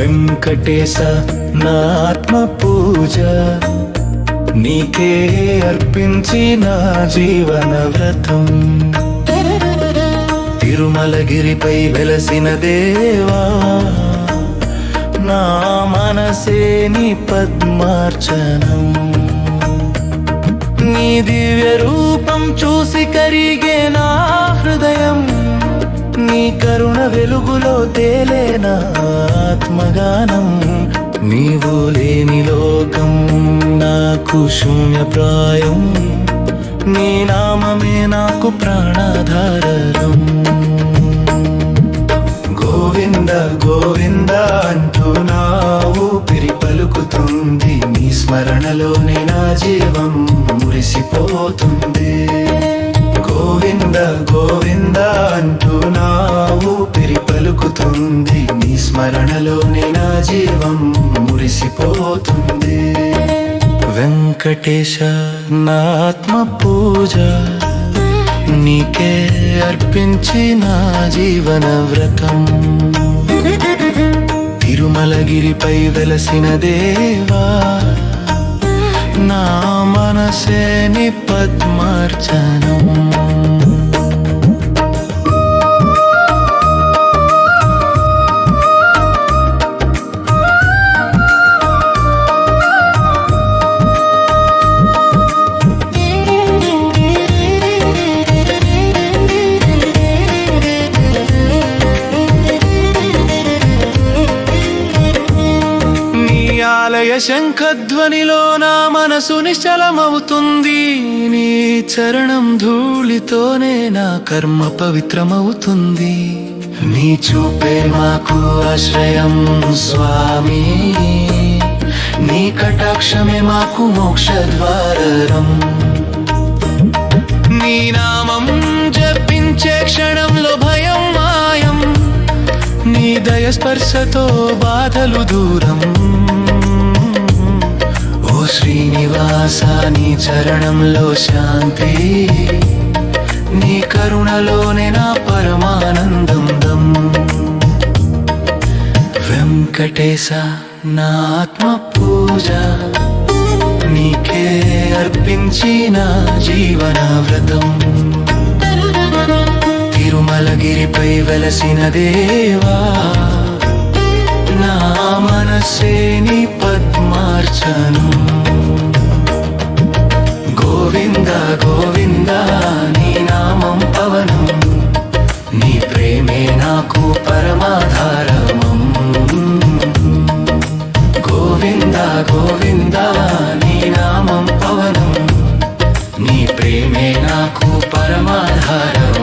వెంకటేశ నాత్మ పూజ. నీకే అర్పించి నా జీవన వ్రతం. తిరుమలగిరిపై వెలసిన దేవా నా మనసేని పద్మార్చనం. నీ దివ్య రూపం చూసి కరిగే నా హృదయం. నీ కరుణ వెలుగులో తేలేనా ఆత్మగానం. నీవు లేని లోకం నాకు శూన్యప్రాయం. నీ నామమే నాకు ప్రాణాధారం గోవింద గోవింద అంటూ నా ఊపిరి పలుకుతుంది నీ స్మరణలోనే నా జీవం మురిసిపోతుంది. గోవింద గోవింద అంటూ నా ఊపిరి పలుకుతుంది. నీ స్మరణలోనే నా జీవం మురిసిపోతుంది. వెంకటేశ నా ఆత్మ పూజ. నీకే అర్పించి నా జీవన వ్రతం. తిరుమలగిరిపై వెలసిన దేవా నా మనసేని పద్మార్చనం. ఆలయ శంఖధ్వనిలో నా మనసు నిశ్చలమవుతుంది. నీ చరణం ధూళితోనే నా కర్మ పవిత్రమవుతుంది. నీ చూపే మాకు ఆశ్రయం స్వామి. నీ కటాక్షమే మాకు మోక్ష ద్వారం నీ నామం జపించే క్షణంలో భయం మాయం. నీ దయ స్పర్శతో బాధలు దూరం. శ్రీనివాస నీ చరణంలో శాంతి. నీ కరుణలోనే నా పరమానందం దం వెంకటేశ నా ఆత్మ పూజ. నీకే అర్పించిన జీవన వ్రతం. తిరుమలగిరిపై వెలసిన దేవా. మనసే పద్మార్చను. గోవింద గోవింద నీ నామం పవనం. నీ ప్రేమే నాకు పరమాధారమం. గోవింద గోవింద నీ నామం పవనం. నీ ప్రేమే నాకు పరమాధారం